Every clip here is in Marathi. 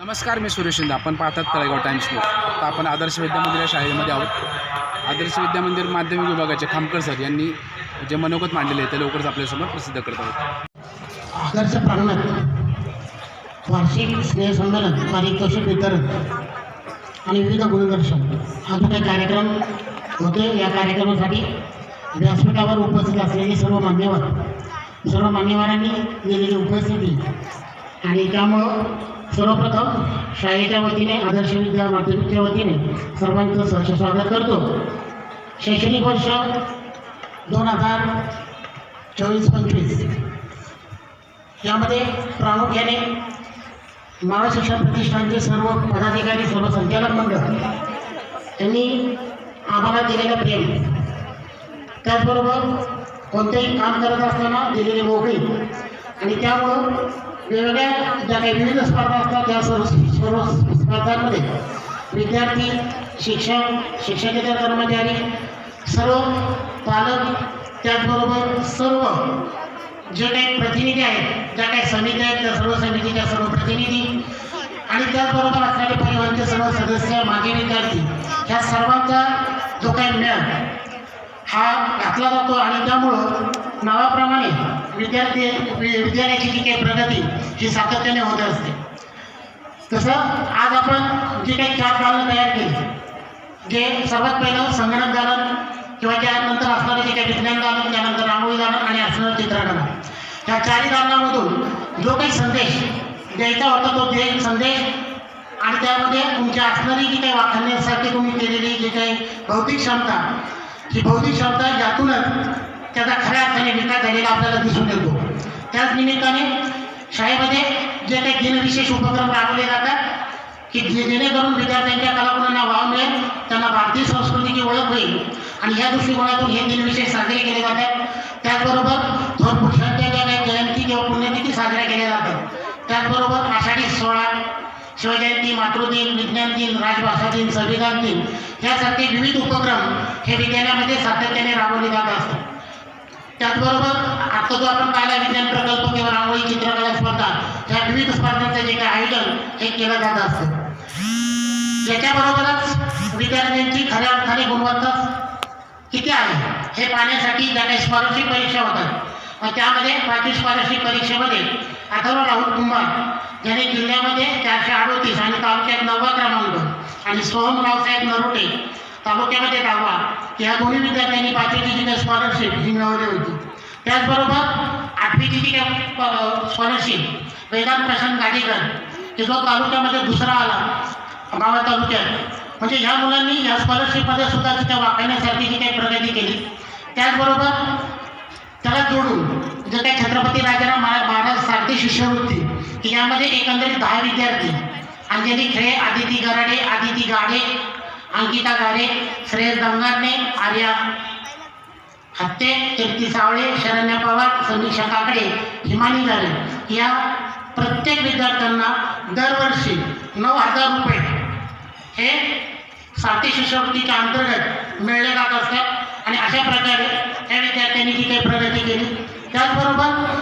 नमस्कार मी सुरेश शिंदे. आपण पाहतात तळेगाव टाइम्स न्यूज तर आपण आदर्श विद्यामंदिर या शाळेमध्ये आहोत. आदर्श विद्यामंदिर माध्यमिक विभागाचे खामकर सर यांनी जे मनोगत मांडलेले आहे ते लवकरच आपल्यासमोर प्रसिद्ध करत आहोत. आदर्श प्रांगणात वार्षिक स्नेहसंमेलन पारितोषिक वितरण आणि विविध गुणदर्शन हा जो काही कार्यक्रम होते या कार्यक्रमासाठी व्यासपीठावर उपस्थित असलेले सर्व मान्यवर सर्व मान्यवरांनी दिलेली उपस्थिती आणि त्यामुळं सर्वप्रथम शाळेच्या वतीने आदर्श विद्या माध्यमिकच्या वतीने सर्वांचं सहर्ष स्वागत करतो. शैक्षणिक वर्ष दोन हजार चोवीस पंचवीस. यामध्ये प्रामुख्याने मानव शिक्षण प्रतिष्ठानचे सर्व पदाधिकारी सर्व संचालक मंडळ यांनी आम्हाला दिलेलं प्रेम. त्याचबरोबर कोणतेही काम करत असताना दिलेली मोकळी. आणि त्यामुळं वेगवेगळ्या ज्या काही विविध स्पर्धा असतात त्या सर्व सर्व स्पर्धांमध्ये विद्यार्थी शिक्षक शिक्षकेतर कर्मचारी सर्व पालक त्याचबरोबर सर्व जे काही प्रतिनिधी आहेत ज्या काही समित्या आहेत त्या सर्व समितीच्या सर्व प्रतिनिधी आणि त्याचबरोबर असणारे परिवाराचे सर्व सदस्य मागे विद्यार्थी ह्या सर्वांचा जो काही मेळ हा घातला जातो आणि त्यामुळं नावाप्रमाणे विद्यार्थी विद्यालयाची जी काही प्रगती ही सातत्याने होत असते. तसं आज आपण जी काही चार दालन तयार केली जे सर्वात पहिलं संगणक दालन किंवा त्यानंतर असणारं जे काही विज्ञान दालन त्यानंतर रांगोळी दालन आणि असणारं चित्रकला त्या चारही दालनामधून जो काही संदेश द्यायचा होता तो दे संदेश आणि त्यामध्ये तुमच्या असणारी जी काही वाखाणण्यासाठी तुम्ही केलेली जी काही भौतिक क्षमता ही भौतिक क्षमता यातूनच त्याचा खऱ्या अर्थाने विकास झालेला आपल्याला दिसून येतो. त्याच निमित्ताने शाळेमध्ये जे काही दिनविशेष उपक्रम राबवले जातात की जे जेणेकरून विद्यार्थ्यांच्या कलागुणांना वाव मिळेल त्यांना भारतीय संस्कृतीची ओळख होईल. आणि ह्या दृष्टिकोनातून हे दिनविशेष साजरे केले जातात. त्याचबरोबर थोर पुरुषांच्या ज्या काही जयंती किंवा पुण्यतिथी साजऱ्या केल्या जातात. त्याचबरोबर आषाढी सोळा शिवजयंती मातृदिन विज्ञान दिन राजभाषा दिन संविधान दिन यासारखे विविध उपक्रम हे विद्यालयामध्ये सातत्याने राबवले जात असतात. त्याचबरोबर आता जो आपण पाहिला विज्ञान प्रकल्प किंवा रांगोळी चित्रकला स्पर्धा ह्या विविध स्पर्धांचं जे काही आयोजन हे केलं जात असतं. याच्याबरोबरच विद्यार्थ्यांची खऱ्या अर्थाने गुणवत्ता किती आहे हे पाहण्यासाठी ज्या काही स्कॉलरशिप परीक्षा होतात. मग त्यामध्ये पाचवी स्कॉलरशिप परीक्षेमध्ये अथर्व राहुल कुंभार ज्याने जिल्ह्यामध्ये चारशे अडोतीस आणि तालुक्यात नववा क्रमांक आणि सोहम रावसाहेब नरोटे तालुक्यामध्ये दहावा या दोन्ही विद्यार्थ्यांनी पाचवीची जी काही स्कॉलरशिप ही मिळवली होती. त्याचबरोबर आठवीची जी काही स्कॉलरशिप वेदांत प्रशांत गाडीकर की जो तालुक्यामध्ये दुसरा आला मावळ तालुक्यात. म्हणजे ह्या मुलांनी या स्कॉलरशिपमध्ये सुद्धा तिथे वाकण्यासाठी जी काही प्रगती केली. त्याचबरोबर त्याला जोडून म्हणजे जे काही छत्रपती राजाराम महाराज सारथी शिष्यवृत्ती की यामध्ये एकंदरीत दहा विद्यार्थी. अंजली खेळे आदिती गराडे आदिती गाडे अंकिता गारे श्रेयस दंगारने आर्या हत्ते कीर्ती सावळे शरण्या पवार समीक्षा काकडे हिमानी जारे या प्रत्येक विद्यार्थ्यांना दरवर्षी नऊ हजार रुपये हे साथी शिष्यवृत्तीच्या अंतर्गत मिळले जात असतात. आणि अशा प्रकारे त्या विद्यार्थ्यांनी जी काही प्रगती केली त्याचबरोबर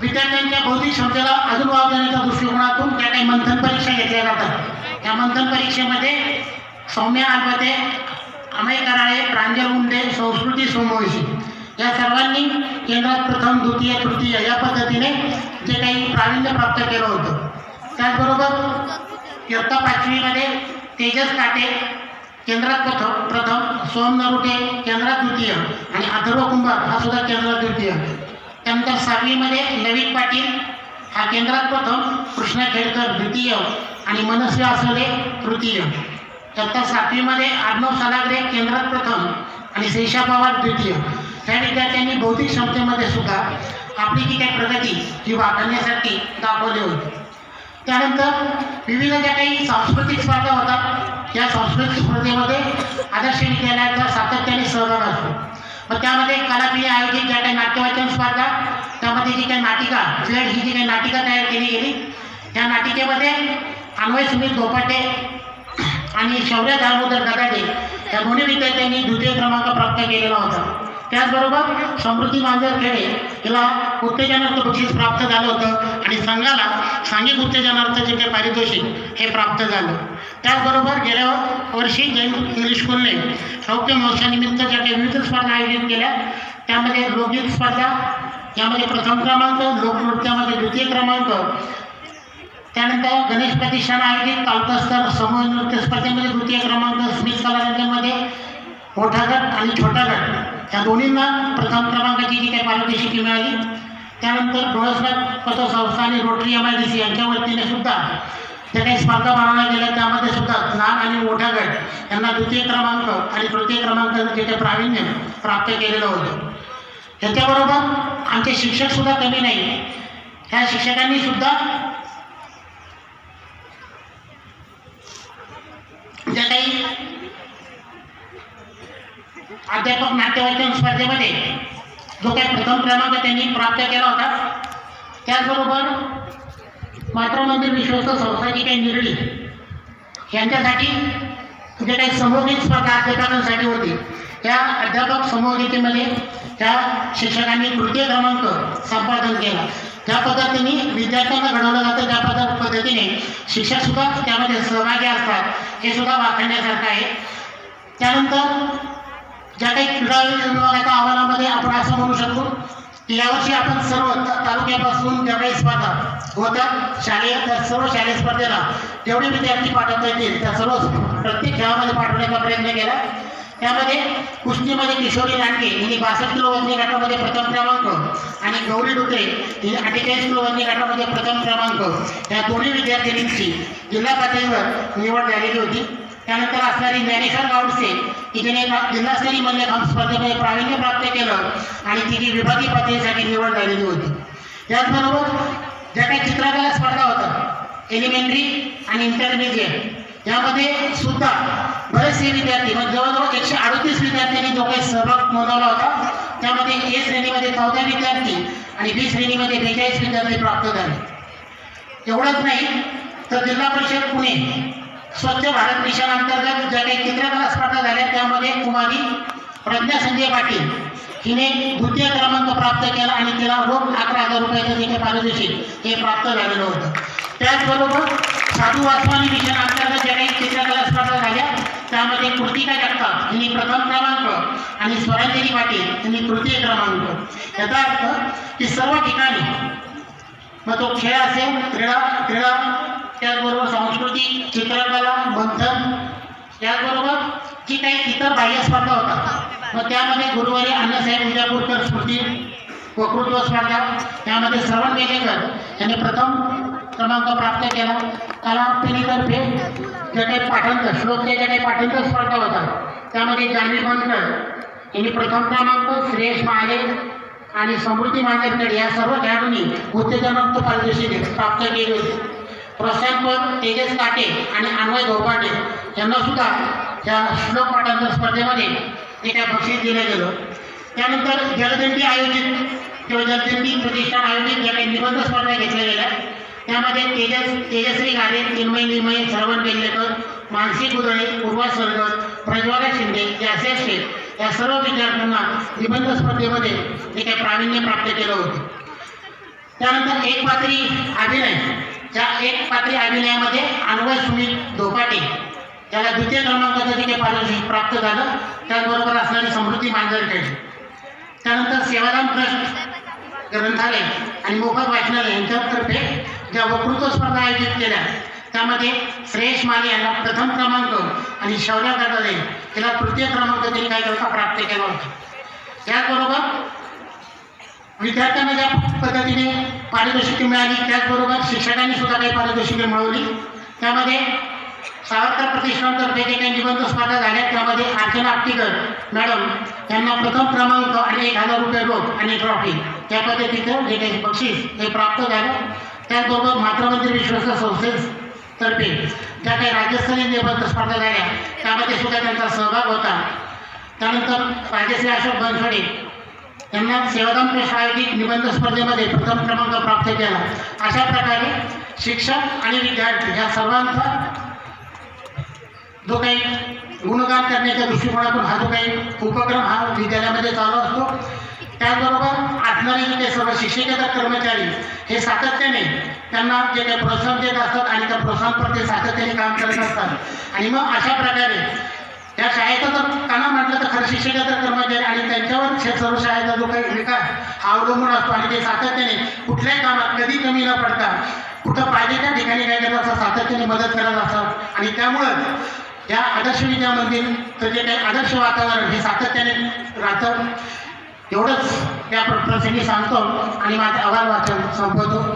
विद्यार्थ्यांच्या बौद्धिक क्षमतेला अजून वाव देण्याच्या दृष्टिकोनातून त्या काही मंथन परीक्षा घेतल्या जातात. त्या मंथन परीक्षेमध्ये सौम्या आलवते अमय कराळे प्रांजल उंडे संस्कृती सोमवंशी. या सर्वांनी केंद्रात प्रथम द्वितीय तृतीय या पद्धतीने जे काही प्रावीण्य प्राप्त केलं होतं. त्याचबरोबर इयत्ता पाचवीमध्ये तेजस काटे केंद्रात प्रथम प्रथम सोम नरुटे केंद्रात द्वितीय आणि अथर्व कुंभार हा सुद्धा केंद्रात द्वितीय. त्यानंतर सातवीमध्ये ललित पाटील हा केंद्रात प्रथम कृष्णा खेडकर द्वितीय आणि मनस्वी आसोले तृतीय. इयत्ता सातवीमध्ये अर्णव सालागरे केंद्रात प्रथम आणि शेषा पवार द्वितीय. त्या विद्यार्थ्यांनी बौद्धिक क्षमतेमध्ये सुद्धा आपली जी काही प्रगती ही वाढवण्यासाठी दाखवली होती. त्यानंतर विविध ज्या काही सांस्कृतिक स्पर्धा होतात या सांस्कृतिक स्पर्धेमध्ये आदर्श विद्यालयाचा सातत्याने सहभाग असतो. मग त्यामध्ये कलापिणी आयोजित ज्या काही नाट्यवाचन स्पर्धा त्यामध्ये जी काही नाटिका फ्लेड ही जी काही नाटिका तयार केली गेली त्या नाटिकेमध्ये अन्वय सुनील धोपाटे आणि शौर्य दामोदर गदाडे या दोन्ही विद्यार्थ्यांनी द्वितीय क्रमांक प्राप्त केलेला होता. त्याचबरोबर समृद्धी मांजरखेडे हिला उत्तेजनार्थ बक्षीस प्राप्त झालं होतं आणि संघाला सांघिक उत्तेजनार्थ जे काही पारितोषिक हे प्राप्त झालं. त्याचबरोबर गेल्या वर्षी जैन इंग्लिश स्कूलने रौप्य महोत्सवानिमित्त ज्या काही विविध स्पर्धा आयोजित केल्या त्यामध्ये लोकगीत स्पर्धा यामध्ये प्रथम क्रमांक लोकनृत्यामध्ये द्वितीय क्रमांक त्यानंतर गणेश प्रतिष्ठान आयोजित कालकस्तर समूह नृत्य स्पर्धेमध्ये द्वितीय क्रमांक स्मित कलारंगामध्ये मोठा गट आणि छोटा गट या दोन्हींना प्रथम क्रमांकाची जी काही पारितोषिके मिळाली. त्यानंतर डोळसगड पतसंस्था आणि Rotary M I D C यांच्या वतीने सुद्धा ज्या काही स्पर्धा बनवल्या गेल्या. त्यामध्ये सुद्धा लहान आणि मोठा गट यांना द्वितीय क्रमांक आणि तृतीय क्रमांक जे काही प्रावीण्य प्राप्त केलेलं होतं. ह्याच्याबरोबर आमचे शिक्षकसुद्धा कमी नाही. ह्या शिक्षकांनी ज्या काही अध्यापक नाट्यवाचन स्पर्धेमध्ये जो काही प्रथम क्रमांक त्यांनी प्राप्त केला होता त्याचबरोबर मातृमंदिर विश्वस्त संस्थाची काही निर्णय यांच्यासाठी जे काही समूहगीत स्पर्धा अध्यापकांसाठी होती त्या अध्यापक समूहगीतेमध्ये त्या शिक्षकांनी तृतीय क्रमांक संपादन केला. त्या पद्धतीने विद्यार्थ्यांना घडवलं जातं त्या पद्ध पद्धतीने शिक्षकसुद्धा त्यामध्ये सहभागी असतात. हे सुद्धा वाखाणण्यासारखं आहे. त्यानंतर ज्या काही क्रीडा विभागाच्या अहवालामध्ये आपण असं म्हणू शकतो की यावर्षी आपण सर्व तालुक्यापासून ज्या काही स्पर्धा होतात शालेय त्या सर्व शालेय स्पर्धेला जेवढे विद्यार्थी पाठवता येतील त्या सर्व प्रत्येक खेळामध्ये पाठवण्याचा प्रयत्न केला. त्यामध्ये कुस्तीमध्ये किशोरी लांडगे हिने बासष्ट किलो वजनी गटामध्ये प्रथम क्रमांक आणि गौरी डुकरे हिने अठ्ठेचाळीस किलो वजनी गटामध्ये प्रथम क्रमांक. या दोन्ही विद्यार्थिनींची जिल्हा पातळीवर निवड झालेली होती. त्यानंतर असणारी ज्ञानेश्वर गावडसे तिने जिल्हास्तरीय मल्लखांब स्पर्धेमध्ये प्रावीण्य प्राप्त केलं आणि तिची विभागीय पातळीसाठी निवड झालेली होती. त्याचबरोबर ज्या काही चित्रकला स्पर्धा होतात एलिमेंटरी आणि इंटरमिजिएट यामध्ये सुद्धा बरेचसे विद्यार्थी म्हणजे जवळजवळ एकशे अडतीस विद्यार्थ्यांनी जो काही सहभाग नोंदवला होता त्यामध्ये ए श्रेणीमध्ये चौदा विद्यार्थी आणि बी श्रेणीमध्ये बेचाळीस विद्यार्थी प्राप्त झाले. एवढंच नाही तर जिल्हा परिषद पुणे स्वच्छ भारत मिशन अंतर्गत ज्या काही चित्रकला स्पर्धा झाल्या त्यामध्ये कुमारी प्रज्ञा संजय पाटील हिने द्वितीय क्रमांक प्राप्त केला आणि तिला रोख अकरा हजार रुपयाचं जे काही पारितोषिक हे प्राप्त झालेलं होतं. त्याचबरोबर साधू वासवानी मिशन अंतर्गत ज्या काही चित्रकला त्यामध्ये काय जगताप तुम्ही प्रथम क्रमांक आणि स्वरांजली पाटील तुम्ही तृतीय क्रमांक. याचा अर्थ की सर्व ठिकाणी मग तो खेळ असेल क्रीडा क्रीडा त्याचबरोबर सांस्कृतिक चित्रकला मंथन त्याचबरोबर जी काही इतर बाह्य स्पर्धा होतात मग त्यामध्ये गुरुवारी अण्णासाहेब विजापूरकर स्मृती वक्तृत्व स्पर्धा त्यामध्ये श्रवण बेलेकर यांनी प्रथम क्रमांक प्राप्त केला. कला पिढीतर्फे जे काही पाठांतर श्लोकच्या ज्या काही स्पर्धा होता. त्यामध्ये जानवी बनकर यांनी प्रथम क्रमांक श्रेयश महाले आणि समृद्धी मांजरकर या सर्व खेळाडूंनी उत्तेजनात्मक पारितोषिक प्राप्त केली होती. प्रोत्साहनपर तेजस काटे आणि अन्वय धोपाटे यांना सुद्धा त्या श्लोक पाठांतर स्पर्धेमध्ये ते काय बक्षीस दिलं गेलं. त्यानंतर जलदिंडी आयोजित किंवा जलदिंडी प्रतिष्ठान आयोजित ज्या काही निबंध स्पर्धा घेतल्या गेल्या त्यामध्ये तेजस तेजस्वी गाडे चिन्मय निमय श्रवण बेल्लेकर मानसी कुदळे पूर्वा सरगर प्रज्वाला शिंदे यासेफ शेख या सर्व विद्यार्थ्यांना निबंध स्पर्धेमध्ये जे काही प्रावीण्य प्राप्त केलं होतं. त्यानंतर एक पात्री अभिनय. त्या एक पात्री अभिनयामध्ये अन्वय सुनील धोपाटे. त्याला द्वितीय क्रमांकाचं जे काही पारितोषिक प्राप्त झालं. त्याचबरोबर असणारी समृद्धी मांजरखेड त्यानंतर सेवाधाम ट्रस्ट ग्रंथालय आणि मोफत वाचनालय यांच्यातर्फे ज्या वक्तृत्व स्पर्धा आयोजित केल्या. त्यामध्ये श्रेयश माने यांना प्रथम क्रमांक आणि शौर्य गटाने तिला तृतीय क्रमांक त्यांनी काय करता प्राप्त केला होता. त्याचबरोबर विद्यार्थ्यांना ज्या पद्धतीने पारितोषिके मिळाली त्याचबरोबर शिक्षकांनी सुद्धा काही पारितोषिके मिळवली. त्यामध्ये सावरकर प्रतिष्ठानतर्फे जे काही निबंध स्पर्धा झाल्या त्यामध्ये अर्चना आपटीकर मॅडम यांना प्रथम क्रमांक आणि एक हजार रुपये रोख आणि ट्रॉफी त्या पद्धतीचं जे काही बक्षीस हे प्राप्त झालं. त्याचबरोबर मातृमंदिर विश्वस्त संस्थेतर्फे ज्या काही राज्यस्तरीय निबंध स्पर्धा झाल्या त्यामध्ये सुद्धा त्यांचा सहभाग होता. त्यानंतर राजेश्री अशोक बनसोडे यांना सेवादान ट्रस्ट निबंध स्पर्धेमध्ये प्रथम क्रमांक प्राप्त केला. अशा प्रकारे शिक्षक आणि विद्यार्थी या सर्वांचा जो काही गुणगान करण्याच्या दृष्टिकोनातून हा जो काही उपक्रम हा विद्यालयामध्ये चालू असतो त्याचबरोबर असणारे जे सर्व शिक्षकेतर कर्मचारी हे सातत्याने त्यांना जे काही प्रोत्साहन देत असतात आणि त्या प्रोत्साहनप्रती सातत्याने काम करत असतात. आणि मग अशा प्रकारे त्या शाळेचा जर त्यांना म्हटलं तर खरं शिक्षकेतर कर्मचारी आणि त्यांच्यावर शे- सर्व शाळेचा जो काही विकास हा अवलंबून असतो आणि ते सातत्याने कुठल्याही कामात कधी कमी न पडता कुठं पाहिजे त्या ठिकाणी काय करत असतात सातत्याने मदत करत असतात. आणि त्यामुळं या आदर्श विद्यामधील जे काही आदर्श वातावरण हे सातत्याने राहतं. एवढंच. या प्र- प्रसंगी सांगतो आणि माझे अहवाल वाचन संपवतो.